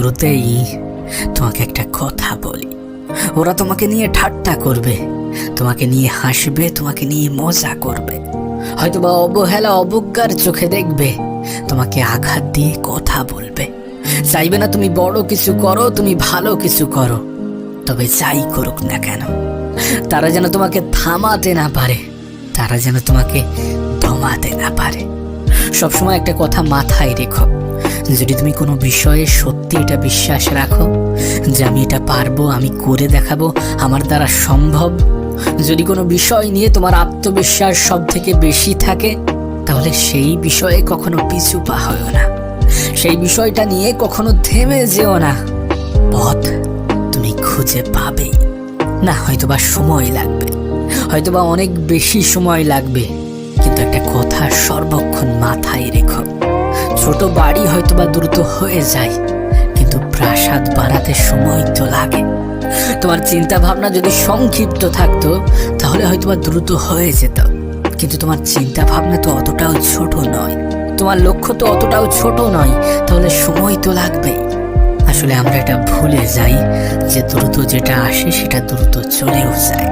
শুরুতেই তোমাকে একটা কথা বলি। ওরা তোমাকে নিয়ে ঠাট্টা করবে, তোমাকে নিয়ে হাসবে, তোমাকে নিয়ে মজা করবে। হয়তো বা অবহেলা, অবজ্ঞার চোখে দেখবে, তোমাকে আঘাত দিয়ে কথা বলবে। চাইবে না তুমি বড় কিছু করো, তুমি ভালো কিছু করো, তবে যাই করুক না কেন, তারা যেন তোমাকে থামাতে না পারে, তারা যেন তোমাকে দমাতে না পারে। সবসময় একটা কথা মাথায় রেখো। যদি তুমি কোনো বিষয়ে সত্যি এটা বিশ্বাস রাখো যে আমি এটা পারব, আমি করে দেখাবো, আমার দ্বারা সম্ভব, যদি কোনো বিষয় নিয়ে তোমার আত্মবিশ্বাস সব থেকে বেশি থাকে, তাহলে সেই বিষয়ে কখনো পিছু পা হয় না। সেই বিষয়টা নিয়ে কখনো থেমে যেও না। পথ তুমি খুঁজে পাবে। না, হয়তোবা সময় লাগবে। হয়তোবা অনেক বেশি সময় লাগবে। কিন্তু একটা কথা সর্বক্ষণ মাথায় রেখো। ছোট বাড়ি হয়তোবা দ্রুত হয়ে যায়, কিন্তু প্রাসাদ বাড়াতে সময় তো লাগে। তোমার চিন্তা ভাবনা যদি সংক্ষিপ্ত থাকতো, তাহলে হয়তোবা দ্রুত হয়ে যেত। কিন্তু তোমার চিন্তা ভাবনা তো অতটাও ছোট নয়। তোমার লক্ষ্য তো অতটাও ছোট নয়, তাহলে সময় তো লাগবেই আসলে আমরা এটা ভুলে যাই যে দ্রুত যেটা আসে সেটা দ্রুত চলেও যায়।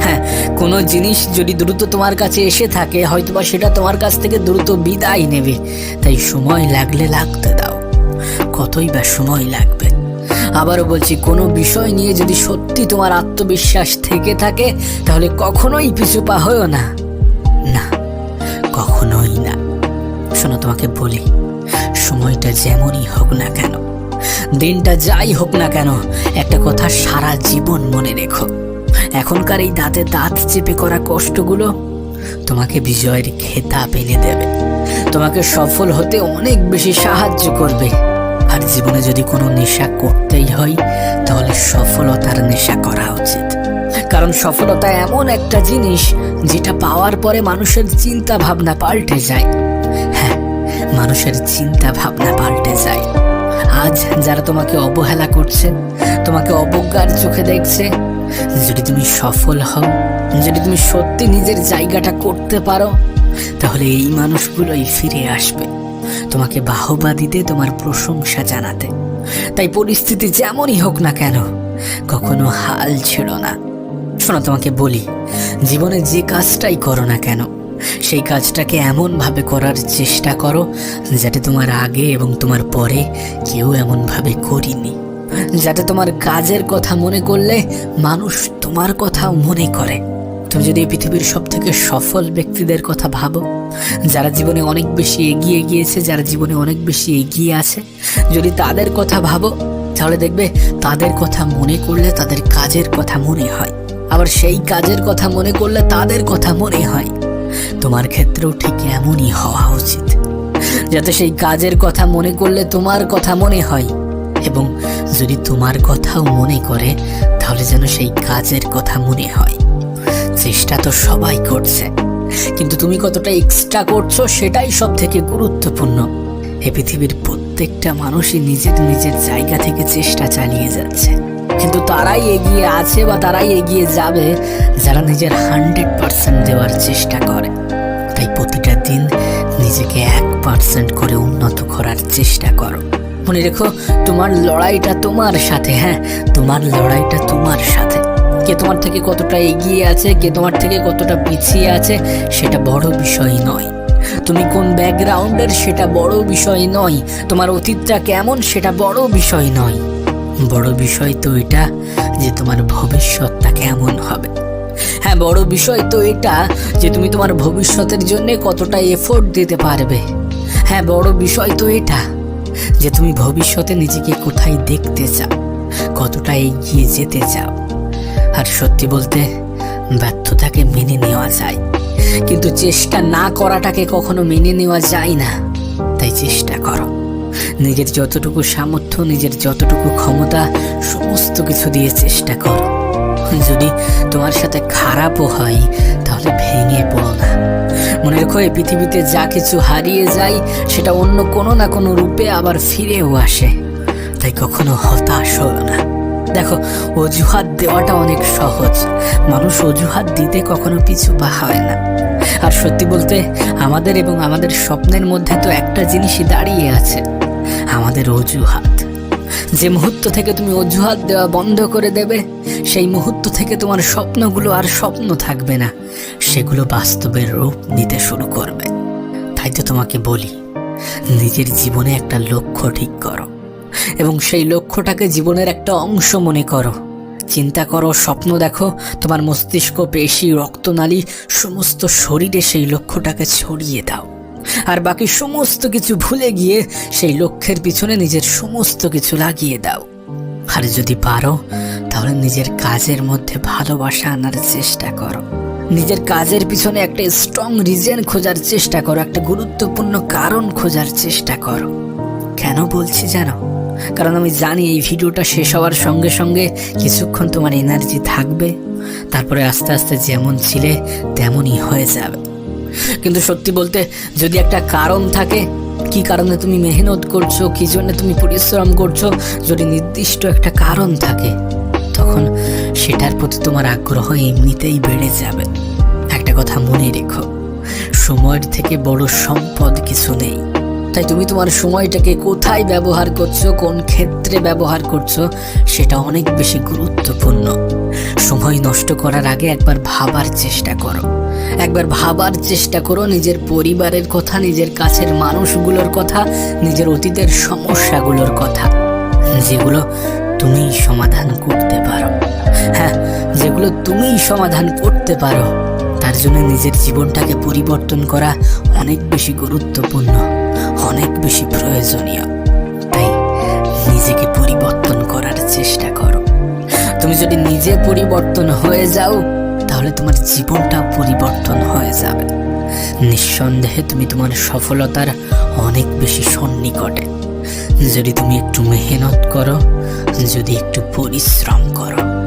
হ্যাঁ কোনো জিনিস যদি দ্রুত তোমার কাছে এসে থাকে, হয়তোবা সেটা তোমার কাছ থেকে দ্রুত বিদায় নেবে। তাই সময় লাগলে লাগতে দাও। কতই বা সময় লাগবে। আবারও বলছি, কোনো বিষয় নিয়ে যদি সত্যি তোমার আত্মবিশ্বাস থেকে থাকে, তাহলে কখনোই পিছু পা হয়েও না। না, কখনোই না। শোনো, তোমাকে বলি, সময়টা যেমনই হোক না কেন দিনটা যাই হোক না কেন, একটা কথা সারা জীবন মনে রেখো। এখনকার এই দাঁতে দাঁত চেপে করা কষ্টগুলো তোমাকে বিজয়ের খেতাব এনে দেবে। তোমাকে সফল হতে অনেক বেশি সাহায্য করবে। আর জীবনে যদি কোনো নেশা করতেই হয়, তাহলে সফলতার নেশা করা উচিত। কারণ সফলতা এমন একটা জিনিস, যেটা পাওয়ার পরে মানুষের চিন্তা ভাবনা পাল্টে যায়। হ্যাঁ মানুষের চিন্তা ভাবনা পাল্টে যায়। আজ যারা তোমাকে অবহেলা করছে, তোমাকে অবজ্ঞার চোখে দেখছে, যদি তুমি সফল হও, যদি তুমি সত্যি নিজের জায়গাটা করতে পারো, তাহলে এই মানুষগুলোই ফিরে আসবে। তোমাকে বাহবা দিতে, তোমার প্রশংসা জানাতে। তাই পরিস্থিতি যেমনই হোক না কেন, কখনো হাল ছেড়ো না। শোনো, তোমাকে বলি, জীবনে যে কাজটাই করো না কেন সেই কাজটাকে এমনভাবে করার চেষ্টা করো যাতে তোমার আগে এবং তোমার পরে কেউ এমনভাবে করিনি। যাতে তোমার কাজের কথা মনে করলে মানুষ তোমার কথাও মনে করে। তুমি যদি পৃথিবীর সব থেকে সফল ব্যক্তিদের কথা ভাবো, যারা জীবনে অনেক বেশি এগিয়ে গিয়েছে, যারা জীবনে অনেক বেশি এগিয়ে আছে, যদি তাদের কথা ভাবো, তাহলে দেখবে তাদের কথা মনে করলে তাদের কাজের কথা মনে হয়। আবার সেই কাজের কথা মনে করলে তাদের কথা মনে হয়। তোমার ক্ষেত্রেও ঠিক এমনই হওয়া উচিত। যাতে সেই কাজের কথা মনে করলে তোমার কথা মনে হয় এবং যদি তোমার কথাও মনে করে, তাহলে যেন সেই কাজের কথা মনে হয়। চেষ্টা তো সবাই করছে। কিন্তু তুমি কতটা এক্সট্রা করছ সেটাই সব থেকে গুরুত্বপূর্ণ। এ পৃথিবীর প্রত্যেকটা মানুষই নিজের নিজের জায়গা থেকে চেষ্টা চালিয়ে যাচ্ছে। কিন্তু তারাই এগিয়ে আছে বা তারাই এগিয়ে যাবে যারা নিজের হান্ড্রেড পার্সেন্ট দেওয়ার চেষ্টা করে। তাই প্রতিটা দিন নিজেকে এক পার্সেন্ট করে উন্নত করার চেষ্টা করো। মনে রেখো, তোমার লড়াইটা তোমার সাথে হ্যাঁ তোমার লড়াইটা তোমার সাথে। কে তোমার থেকে কতটা এগিয়ে আছে, কে তোমার থেকে কতটা পিছিয়ে আছে, সেটা বড় বিষয় নয়। তুমি কোন ব্যাকগ্রাউন্ডের, সেটা বড় বিষয় নয়। তোমার অতীতটা কেমন, সেটা বড় বিষয় নয়। বড় বিষয় তো এটা যে তোমার ভবিষ্যৎটা কেমন হবে। হ্যাঁ বড় বিষয় তো এটা যে তুমি তোমার ভবিষ্যতের জন্য কতটা এফোর্ট দিতে পারবে। হ্যাঁ বড় বিষয় তো এটা যে তুমি ভবিষ্যতে নিজেকে কোথায় দেখতে চাও, কতটা এগিয়ে যেতে চাও। আর সত্যি বলতে ব্যর্থতাকে মেনে নেওয়া যায়, কিন্তু চেষ্টা না করাটাকে কখনো মেনে নেওয়া যায় না। তাই চেষ্টা করো। নিজের যতটুকু সামর্থ্য, নিজের যতটুকু ক্ষমতা, সমস্ত কিছু দিয়ে চেষ্টা করো। যদি তোমার সাথে খারাপও হয়, তাহলে ভেঙে পড়ো না। মনে রেখো, এই পৃথিবীতে যা কিছু হারিয়ে যায়, সেটা অন্য কোনো না কোনো রূপে আবার ফিরেও আসে। তাই কখনো হতাশ হলো না। দেখো, অজুহাত দেওয়াটা অনেক সহজ। মানুষ অজুহাত দিতে কখনো পিছু পা হয় না। আর সত্যি বলতে, আমাদের এবং আমাদের স্বপ্নের মধ্যে তো একটা জিনিসই দাঁড়িয়ে আছে। আমাদের অজুহাত। যে মুহূর্ত থেকে তুমি অজুহাত দেওয়া বন্ধ করে দেবে, সেই মুহূর্ত থেকে তোমার স্বপ্নগুলো আর স্বপ্ন থাকবে না। সেগুলো বাস্তবের রূপ নিতে শুরু করবে। তাই তো তোমাকে বলি, নিজের জীবনে একটা লক্ষ্য ঠিক করো এবং সেই লক্ষ্যটাকে জীবনের একটা অংশ মনে করো। চিন্তা করো, স্বপ্ন দেখো, তোমার মস্তিষ্ক, পেশি, রক্তনালী, সমস্ত শরীরে সেই লক্ষ্যটাকে ছড়িয়ে দাও। আর বাকি সমস্ত কিছু ভুলে গিয়ে সেই লক্ষ্যের পিছনে নিজের সমস্ত কিছু লাগিয়ে দাও। আর যদি পারো, তাহলে নিজের কাজের মধ্যে ভালোবাসা আনার চেষ্টা করো। নিজের কাজের পিছনে একটা স্ট্রং রিজন খোঁজার চেষ্টা করো, একটা গুরুত্বপূর্ণ কারণ খোঁজার চেষ্টা করো। কেন বলছি জানো? কারণ আমি জানি এই ভিডিওটা শেষ হওয়ার সঙ্গে সঙ্গে কিছুক্ষণ তোমার এনার্জি থাকবে, তারপরে আস্তে আস্তে যেমন ছিলে তেমনই হয়ে যাবে। কিন্তু সত্যি বলতে, যদি একটা কারণ থাকে, কি কারণে তুমি মেহনত করছ, কি জন্য তুমি পরিশ্রম করছ, যদি নির্দিষ্ট একটা কারণ থাকে, তখন সেটার প্রতি তোমার আগ্রহ এমনিতেই বেড়ে যাবে। একটা কথা মনে রেখো, সময়ের থেকে বড় সম্পদ কিছু নেই। তাই তুমি তোমার সময়টাকে কোথায় ব্যবহার করছ, কোন ক্ষেত্রে ব্যবহার করছ, সেটা অনেক বেশি গুরুত্বপূর্ণ। সময় নষ্ট করার আগে একবার ভাবার চেষ্টা করো। একবার ভাবার চেষ্টা করো নিজের পরিবারের কথা, নিজের কাছের মানুষগুলোর কথা, নিজের অতীতের সমস্যাগুলোর কথা, যেগুলো তুমিই সমাধান করতে পারো। হ্যাঁ যেগুলো তুমিই সমাধান করতে পারো, তার জন্য নিজের জীবনটাকে পরিবর্তন করা অনেক বেশি গুরুত্বপূর্ণ। অনেক বেশি প্রয়োজনীয়। তাই নিজেকে পরিবর্তন করার চেষ্টা করো। তুমি যদি নিজে পরিবর্তন হয়ে যাও, তাহলে তোমার জীবনটাও পরিবর্তন হয়ে যাবে। নিঃসন্দেহে তুমি তোমার সফলতার অনেক বেশি সন্নিকটে। যদি তুমি একটু মেহনত করো, যদি একটু পরিশ্রম করো